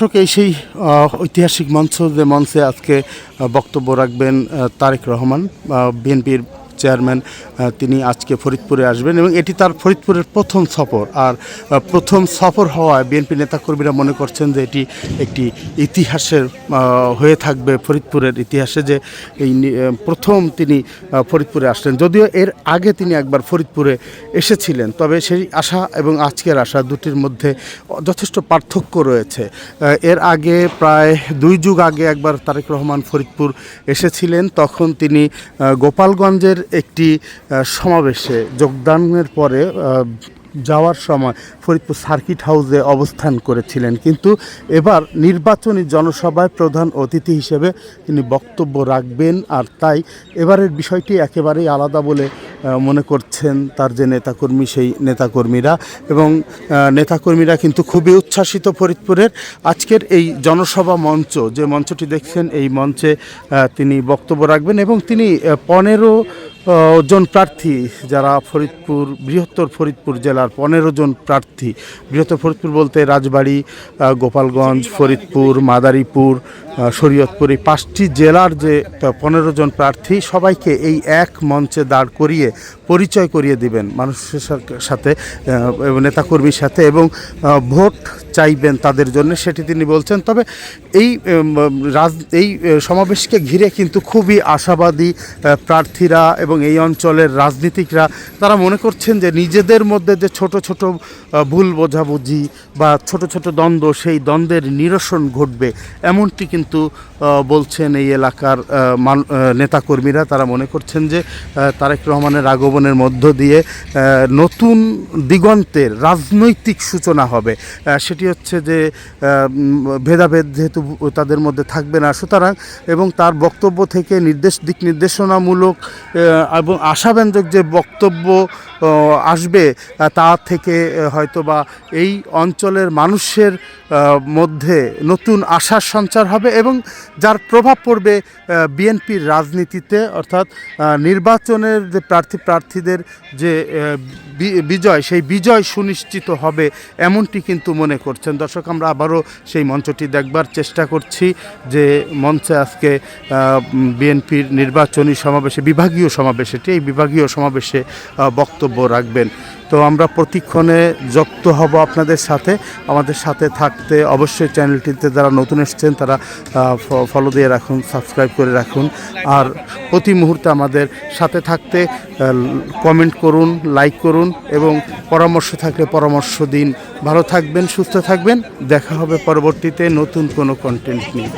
দর্শক এই সেই ঐতিহাসিক মঞ্চ যে মঞ্চে আজকে বক্তব্য রাখবেন তারেক রহমান বিএনপির চেয়ারম্যান তিনি আজকে ফরিদপুরে আসবেন এবং এটি তার ফরিদপুরের প্রথম সফর। আর প্রথম সফর হওয়ায় বিএনপি নেতাকর্মীরা মনে করছেন যে এটি একটি ইতিহাসের হয়ে থাকবে ফরিদপুরের ইতিহাসে যে এই প্রথম তিনি ফরিদপুরে আসলেন। যদিও এর আগে তিনি একবার ফরিদপুরে এসেছিলেন, তবে সেই আশা এবং আজকের আশা দুটির মধ্যে যথেষ্ট পার্থক্য রয়েছে। এর আগে প্রায় দুই যুগ আগে একবার তারেক রহমান ফরিদপুর এসেছিলেন। তখন তিনি গোপালগঞ্জের একটি সমাবেশে যোগদানের পরে যাওয়ার সময় ফরিদপুর সার্কিট হাউসে অবস্থান করেছিলেন। কিন্তু এবার নির্বাচনী জনসভায় প্রধান অতিথি হিসেবে তিনি বক্তব্য রাখবেন আর তাই এবারের বিষয়টি একেবারেই আলাদা বলে মনে করছেন তার যে নেতাকর্মী, সেই নেতাকর্মীরা। এবং নেতাকর্মীরা কিন্তু খুবই উচ্ছ্বাসিত ফরিদপুরের আজকের এই জনসভা মঞ্চ। যে মঞ্চটি দেখছেন, এই মঞ্চে তিনি বক্তব্য রাখবেন এবং তিনি পনেরো জন প্রার্থী যারা ফরিদপুর, বৃহত্তর ফরিদপুর জেলার পনেরো জন প্রার্থী। বৃহত্তর ফরিদপুর বলতে রাজবাড়ি গোপালগঞ্জ, ফরিদপুর, মাদারীপুর শরীয়তপুর, এই পাঁচটি জেলার যে পনেরো জন প্রার্থী, সবাইকে এই এক মঞ্চে দাঁড় করিয়ে পরিচয় করিয়ে দিবেন মানুষের সাথে নেতাকর্মীর সাথে এবং ভোট চাইবেন তাদের জন্য সেটি তিনি বলছেন। তবে এই রাজ, এই সমাবেশকে ঘিরে কিন্তু খুবই আশাবাদী প্রার্থীরা এবং এই অঞ্চলের রাজনীতিকরা, তারা মনে করছেন যে নিজেদের মধ্যে যে ছোট ছোট ভুল বোঝাবুঝি বা ছোট ছোট দ্বন্দ্ব, সেই দ্বন্দ্বের নিরসন ঘটবে এমনটি কিন্তু বলছেন এই এলাকার নেতাকর্মীরা। তারা মনে করছেন যে তারেক রহমানের আগমনের মধ্য দিয়ে নতুন দিগন্তের রাজনৈতিক সূচনা হবে। সেটি হচ্ছে যে ভেদাভেদ যেহেতু তাদের মধ্যে থাকবে না। সুতরাং এবং তার বক্তব্য থেকে নির্দেশ, দিক নির্দেশনামূলক এবং আশাব্যঞ্জক যে বক্তব্য আসবে তা থেকে হয়তো বা এই অঞ্চলের মানুষের মধ্যে নতুন আশার সঞ্চার হবে এবং যার প্রভাব পড়বে বিএনপির রাজনীতিতে, অর্থাৎ নির্বাচনের যে প্রার্থী প্রার্থীদের যে বিজয়, সেই বিজয় সুনিশ্চিত হবে, এমনটি কিন্তু মনে করছেন। দর্শক, আমরা আবারও সেই মঞ্চটি দেখবার চেষ্টা করছি যে মঞ্চে আজকে বিএনপির নির্বাচনী সমাবেশে, বিভাগীয় সমাবেশ এটি এই বিভাগীয় সমাবেশে বক্তব্য রাখবেন। তো আমরা প্রতিক্ষণে যুক্ত হব আপনাদের সাথে। আমাদের সাথে থাকতে অবশ্যই চ্যানেলটিতে যারা নতুন এসছেন, তারা ফলো দিয়ে রাখুন সাবস্ক্রাইব করে রাখুন। আর প্রতি মুহূর্তে আমাদের সাথে থাকতে কমেন্ট করুন লাইক করুন এবং পরামর্শ থাকলে পরামর্শ দিন। ভালো থাকবেন, সুস্থ থাকবেন। দেখা হবে পরবর্তীতে নতুন কোনো কন্টেন্ট নিয়ে।